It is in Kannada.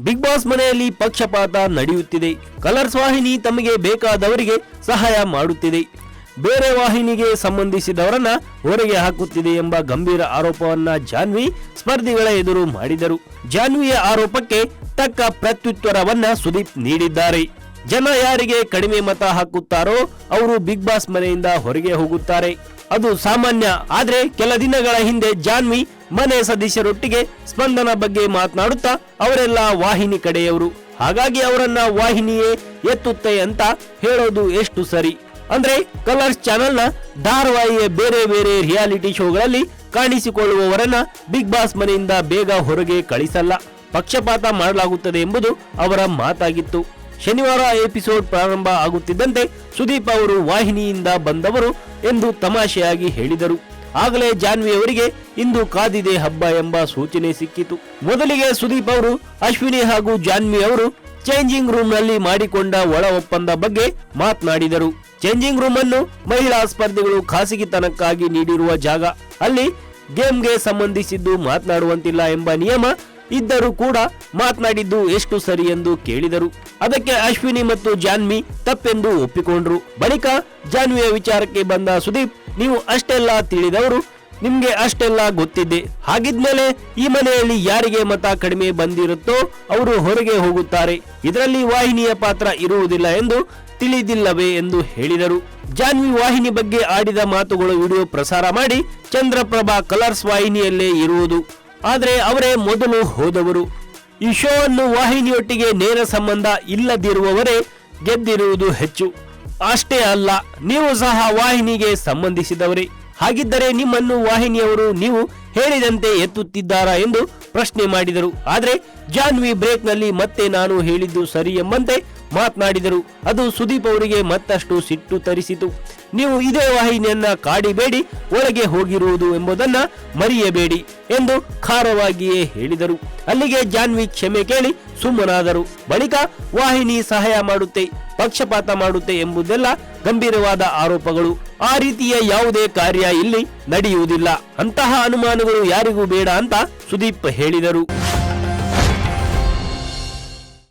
ಬಿಗ್ ಬಾಸ್ ಮನೆಯಲ್ಲಿ ಪಕ್ಷಪಾತ ನಡೆಯುತ್ತಿದೆ. ಕಲರ್ಸ್ ವಾಹಿನಿ ತಮಗೆ ಬೇಕಾದವರಿಗೆ ಸಹಾಯ ಮಾಡುತ್ತಿದೆ. ಬೇರೆ ವಾಹಿನಿಗೆ ಸಂಬಂಧಿಸಿದವರನ್ನ ಹೊರಗೆ ಹಾಕುತ್ತಿದೆ ಎಂಬ ಗಂಭೀರ ಆರೋಪವನ್ನ ಜಾನ್ವಿ ಸ್ಪರ್ಧಿಗಳ ಎದುರು ಮಾಡಿದರು. ಜಾನ್ವಿಯ ಆರೋಪಕ್ಕೆ ತಕ್ಕ ಪ್ರತ್ಯುತ್ತರವನ್ನ ಸುದೀಪ್ ನೀಡಿದ್ದಾರೆ. ಜನ ಯಾರಿಗೆ ಕಡಿಮೆ ಮತ ಹಾಕುತ್ತಾರೋ ಅವರು ಬಿಗ್ ಬಾಸ್ ಮನೆಯಿಂದ ಹೊರಗೆ ಹೋಗುತ್ತಾರೆ. ಅದು ಸಾಮಾನ್ಯ, ಆದ್ರೆ ಕೆಲ ದಿನಗಳ ಹಿಂದೆ ಜಾನ್ವಿ ಮನೆ ಸದಸ್ಯರೊಟ್ಟಿಗೆ ಸ್ಪಂದನ ಬಗ್ಗೆ ಮಾತನಾಡುತ್ತಾ ಅವರೆಲ್ಲ ವಾಹಿನಿ ಕಡೆಯವರು. ಹಾಗಾಗಿ ಅವರನ್ನ ವಾಹಿನಿಯೇ ಎತ್ತುತ್ತೆ ಅಂತ ಹೇಳೋದು ಎಷ್ಟು ಸರಿ. ಅಂದ್ರೆ ಕಲರ್ಸ್ ಚಾನೆಲ್ನ ಧಾರಾವಾಹಿಯ ಬೇರೆ ಬೇರೆ ರಿಯಾಲಿಟಿ ಶೋಗಳಲ್ಲಿ ಕಾಣಿಸಿಕೊಳ್ಳುವವರನ್ನ ಬಿಗ್ ಬಾಸ್ ಮನೆಯಿಂದ ಬೇಗ ಹೊರಗೆ ಕಳಿಸಲ್ಲ. ಪಕ್ಷಪಾತ ಮಾಡಲಾಗುತ್ತದೆ ಎಂಬುದು ಅವರ ಮಾತಾಗಿತ್ತು. ಶನಿವಾರ ಎಪಿಸೋಡ್ ಪ್ರಾರಂಭ ಆಗುತ್ತಿದ್ದಂತೆ ಸುದೀಪ್ ಅವರು ವಾಹಿನಿಯಿಂದ ಬಂದವರು ಎಂದು ತಮಾಷೆಯಾಗಿ ಹೇಳಿದರು. ಆಗಲೇ ಜಾನ್ವಿ ಅವರಿಗೆ ಇಂದು ಕಾದಿದೆ ಹಬ್ಬ ಎಂಬ ಸೂಚನೆ ಸಿಕ್ಕಿತು. ಮೊದಲಿಗೆ ಸುದೀಪ್ ಅವರು, ಅಶ್ವಿನಿ ಹಾಗೂ ಜಾನ್ವಿ ಅವರು ಚೇಂಜಿಂಗ್ ರೂಮ್ನಲ್ಲಿ ಮಾಡಿಕೊಂಡ ಒಳ ಒಪ್ಪಂದ ಬಗ್ಗೆ ಮಾತನಾಡಿದರು. ಚೇಂಜಿಂಗ್ ರೂಮ್ ಅನ್ನು ಮಹಿಳಾ ಸ್ಪರ್ಧಿಗಳು ಖಾಸಗಿತನಕ್ಕಾಗಿ ನೀಡಿರುವ ಜಾಗ. ಅಲ್ಲಿ ಗೇಮ್ಗೆ ಸಂಬಂಧಿಸಿದ್ದು ಮಾತನಾಡುವಂತಿಲ್ಲ ಎಂಬ ನಿಯಮ ಇದ್ದರೂ ಕೂಡ ಮಾತನಾಡಿದ್ದು ಎಷ್ಟು ಸರಿ ಎಂದು ಕೇಳಿದರು. ಅದಕ್ಕೆ ಅಶ್ವಿನಿ ಮತ್ತು ಜಾನ್ವಿ ತಪ್ಪೆಂದು ಒಪ್ಪಿಕೊಂಡ್ರು. ಬಳಿಕ ಜಾನ್ವಿಯ ವಿಚಾರಕ್ಕೆ ಬಂದ ಸುದೀಪ್ ನೀವು ಅಷ್ಟೆಲ್ಲ ತಿಳಿದವರು, ನಿಮ್ಗೆ ಅಷ್ಟೆಲ್ಲ ಗೊತ್ತಿದೆ. ಹಾಗಿದ್ಮೇಲೆ ಈ ಮನೆಯಲ್ಲಿ ಯಾರಿಗೆ ಮತ ಕಡಿಮೆ ಬಂದಿರುತ್ತೋ ಅವರು ಹೊರಗೆ ಹೋಗುತ್ತಾರೆ. ಇದರಲ್ಲಿ ವಾಹಿನಿಯ ಪಾತ್ರ ಇರುವುದಿಲ್ಲ ಎಂದು ತಿಳಿದಿಲ್ಲವೇ ಎಂದು ಹೇಳಿದರು. ಜಾನ್ವಿ ವಾಹಿನಿ ಬಗ್ಗೆ ಆಡಿದ ಮಾತುಗಳು ವಿಡಿಯೋ ಪ್ರಸಾರ ಮಾಡಿ ಚಂದ್ರಪ್ರಭಾ ಕಲರ್ಸ್ ವಾಹಿನಿಯಲ್ಲೇ ಇರುವುದು. ಆದರೆ ಅವರೇ ಮೊದಲು ಹೋದವರು. ಈ ಶೋ ಅನ್ನು ವಾಹಿನಿಯೊಟ್ಟಿಗೆ ನೇರ ಸಂಬಂಧ ಇಲ್ಲದಿರುವವರೇ ಗೆದ್ದಿರುವುದು ಹೆಚ್ಚು. ಅಷ್ಟೇ ಅಲ್ಲ, ನೀವು ಸಹ ವಾಹಿನಿಗೆ ಸಂಬಂಧಿಸಿದವರೇ. ಹಾಗಿದ್ದರೆ ನಿಮ್ಮನ್ನು ವಾಹಿನಿಯವರು ನೀವು ಹೇಳಿದಂತೆ ಎತ್ತುತ್ತಿದ್ದಾರಾ ಎಂದು ಪ್ರಶ್ನೆ ಮಾಡಿದರು. ಆದರೆ ಜಾನ್ವಿ ಬ್ರೇಕ್ನಲ್ಲಿ ಮತ್ತೆ ನಾನು ಹೇಳಿದ್ದು ಸರಿ ಎಂಬಂತೆ ಮಾತನಾಡಿದರು. ಅದು ಸುದೀಪ್ ಅವರಿಗೆ ಮತ್ತಷ್ಟು ಸಿಟ್ಟು ತರಿಸಿತು. ನೀವು ಇದೇ ವಾಹಿನಿಯನ್ನ ಕಾಡಿಬೇಡಿ, ಒಳಗೆ ಹೋಗಿರುವುದು ಎಂಬುದನ್ನ ಮರೆಯಬೇಡಿ ಎಂದು ಖಾರವಾಗಿಯೇ ಹೇಳಿದರು. ಅಲ್ಲಿಗೆ ಜಾನ್ವಿ ಕ್ಷಮೆ ಕೇಳಿ ಸುಮ್ಮನಾದರು. ಬಳಿಕ ವಾಹಿನಿ ಸಹಾಯ ಮಾಡುತ್ತೆ, ಪಕ್ಷಪಾತ ಮಾಡುತ್ತೆ ಎಂಬುದೆಲ್ಲ ಗಂಭೀರವಾದ ಆರೋಪಗಳು. ಆ ರೀತಿಯ ಯಾವುದೇ ಕಾರ್ಯ ಇಲ್ಲಿ ನಡೆಯುವುದಿಲ್ಲ. ಅಂತಹ ಅನುಮಾನಗಳು ಯಾರಿಗೂ ಬೇಡ ಅಂತ ಸುದೀಪ್ ಹೇಳಿದರು.